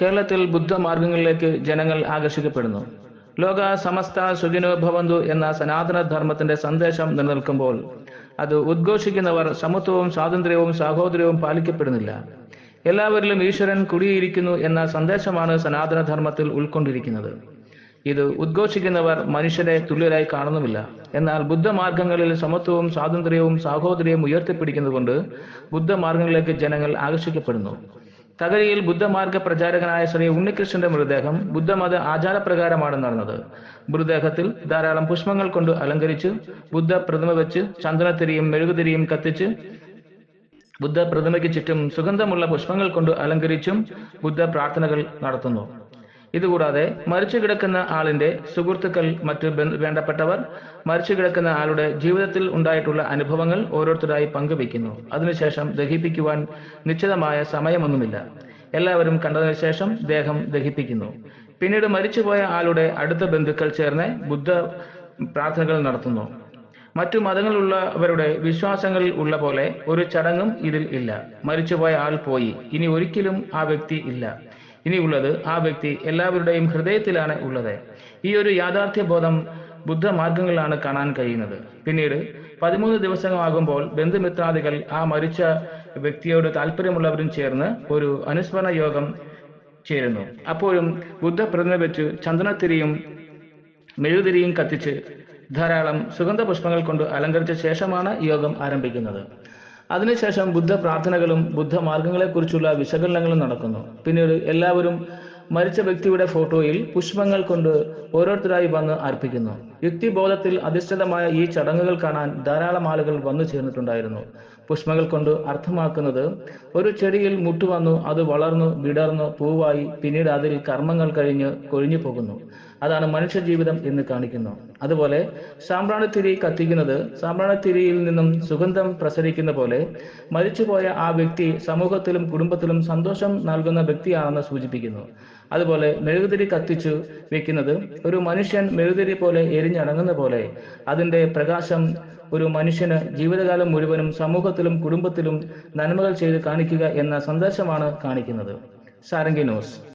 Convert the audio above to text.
കേരളത്തിൽ ബുദ്ധമാർഗങ്ങളിലേക്ക് ജനങ്ങൾ ആകർഷിക്കപ്പെടുന്നു. ലോക സമസ്ത സുഖിനോ ഭവന്തു എന്ന സനാതനധർമ്മത്തിന്റെ സന്ദേശം നിലനിൽക്കുമ്പോൾ അത് ഉദ്ഘോഷിക്കുന്നവർ സമത്വവും സ്വാതന്ത്ര്യവും സാഹോദര്യവും പാലിക്കപ്പെടുന്നില്ല. എല്ലാവരിലും ഈശ്വരൻ കുടിയിരിക്കുന്നു എന്ന സന്ദേശമാണ് സനാതനധർമ്മത്തിൽ ഉൾക്കൊണ്ടിരിക്കുന്നത്. ഇത് ഉദ്ഘോഷിക്കുന്നവർ മനുഷ്യരെ തുല്യരായി കാണുന്നുമില്ല. എന്നാൽ ബുദ്ധമാർഗങ്ങളിൽ സമത്വവും സ്വാതന്ത്ര്യവും സാഹോദര്യവും ഉയർത്തിപ്പിടിക്കുന്നതുകൊണ്ട് ബുദ്ധമാർഗങ്ങളിലേക്ക് ജനങ്ങൾ ആകർഷിക്കപ്പെടുന്നു. തകഴിയിൽ ബുദ്ധമാർഗ പ്രചാരകനായ ശ്രീ ഉണ്ണികൃഷ്ണന്റെ മൃതദേഹം ബുദ്ധമത ആചാരപ്രകാരമാണ് നടന്നത്. മൃതദേഹത്തിൽ ധാരാളം പുഷ്പങ്ങൾ കൊണ്ട് അലങ്കരിച്ച് ബുദ്ധ പ്രതിമ വെച്ച് ചന്ദനത്തിരിയും മെഴുകുതിരിയും കത്തിച്ച് ബുദ്ധ പ്രതിമയ്ക്ക് ചുറ്റും സുഗന്ധമുള്ള പുഷ്പങ്ങൾ കൊണ്ട് അലങ്കരിച്ചും ബുദ്ധ പ്രാർത്ഥനകൾ നടത്തുന്നു. ഇതുകൂടാതെ മരിച്ചു കിടക്കുന്ന ആളിന്റെ സുഹൃത്തുക്കൾ മറ്റ് വേണ്ടപ്പെട്ടവർ മരിച്ചു കിടക്കുന്ന ആളുടെ ജീവിതത്തിൽ ഉണ്ടായിട്ടുള്ള അനുഭവങ്ങൾ ഓരോരുത്തരായി പങ്കുവെക്കുന്നു അതിനുശേഷം ദഹിപ്പിക്കുവാൻ നിശ്ചിതമായ സമയമൊന്നുമില്ല. എല്ലാവരും കണ്ടതിനു ശേഷം ദേഹം ദഹിപ്പിക്കുന്നു. പിന്നീട് മരിച്ചുപോയ ആളുടെ അടുത്ത ബന്ധുക്കൾ ചേർന്ന് ബുദ്ധ പ്രാർത്ഥനകൾ നടത്തുന്നു. മറ്റു മതങ്ങളുള്ളവരുടെ വിശ്വാസങ്ങളിൽ ഉള്ള പോലെ ഒരു ചടങ്ങും ഇതിൽ ഇല്ല. മരിച്ചുപോയ ആൾ പോയി. ഇനി ഒരിക്കലും ആ വ്യക്തി ഇല്ല. ഇനിയുള്ളത് ആ വ്യക്തി എല്ലാവരുടെയും ഹൃദയത്തിലാണ് ഉള്ളത്. ഈ ഒരു യാഥാർത്ഥ്യ ബോധം ബുദ്ധ മാർഗങ്ങളിലാണ് കാണാൻ കഴിയുന്നത്. പിന്നീട് പതിമൂന്ന് ദിവസമാകുമ്പോൾ ബന്ധുമിത്രാദികൾ ആ മരിച്ച വ്യക്തിയോട് താല്പര്യമുള്ളവരും ചേർന്ന് ഒരു അനുസ്മരണ യോഗം ചേരുന്നു. അപ്പോഴും ബുദ്ധ പ്രതിമ വെച്ച് ചന്ദനത്തിരിയും മെഴുകുതിരിയും കത്തിച്ച് ധാരാളം സുഗന്ധ പുഷ്പങ്ങൾ കൊണ്ട് അലങ്കരിച്ച ശേഷമാണ് യോഗം ആരംഭിക്കുന്നത്. അതിനുശേഷം ബുദ്ധ പ്രാർത്ഥനകളും ബുദ്ധ മാർഗങ്ങളെക്കുറിച്ചുള്ള വിശകലനങ്ങളും നടക്കുന്നു. പിന്നീട് എല്ലാവരും മരിച്ച വ്യക്തിയുടെ ഫോട്ടോയിൽ പുഷ്പങ്ങൾ കൊണ്ട് ഓരോരുത്തരായി വന്ന് അർപ്പിക്കുന്നു. യുക്തിബോധത്തിൽ അധിഷ്ഠിതമായ ഈ ചടങ്ങുകൾ കാണാൻ ധാരാളം ആളുകൾ വന്നു ചേർന്നിട്ടുണ്ടായിരുന്നു. പുഷ്പങ്ങൾ കൊണ്ട് അർത്ഥമാക്കുന്നത് ഒരു ചെടിയിൽ മുട്ടുവന്നു അത് വളർന്നു വിടർന്നു പൂവായി പിന്നീട് അതിൽ കർമ്മങ്ങൾ കഴിഞ്ഞ് കൊഴിഞ്ഞു പോകുന്നു. അതാണ് മനുഷ്യ ജീവിതം എന്ന് കാണിക്കുന്നു. അതുപോലെ സാമ്പ്രാണിത്തിരി കത്തിക്കുന്നത് സാമ്പ്രാണിത്തിരിയിൽ നിന്നും സുഗന്ധം പ്രസരിക്കുന്ന പോലെ മരിച്ചുപോയ ആ വ്യക്തി സമൂഹത്തിലും കുടുംബത്തിലും സന്തോഷം നൽകുന്ന വ്യക്തിയാണെന്ന് സൂചിപ്പിക്കുന്നു. അതുപോലെ മെഴുകുതിരി കത്തിച്ചു വെക്കുന്നത് ഒരു മനുഷ്യൻ മെഴുകുതിരി പോലെ എരിഞ്ഞടങ്ങുന്ന പോലെ. അതിന്റെ പ്രകാശം ഒരു മനുഷ്യന് ജീവിതകാലം മുഴുവനും സമൂഹത്തിലും കുടുംബത്തിലും നന്മകൾ ചെയ്ത് കാണിക്കുക എന്ന സന്ദേശമാണ് കാണിക്കുന്നത്. സാരംഗി ന്യൂസ്.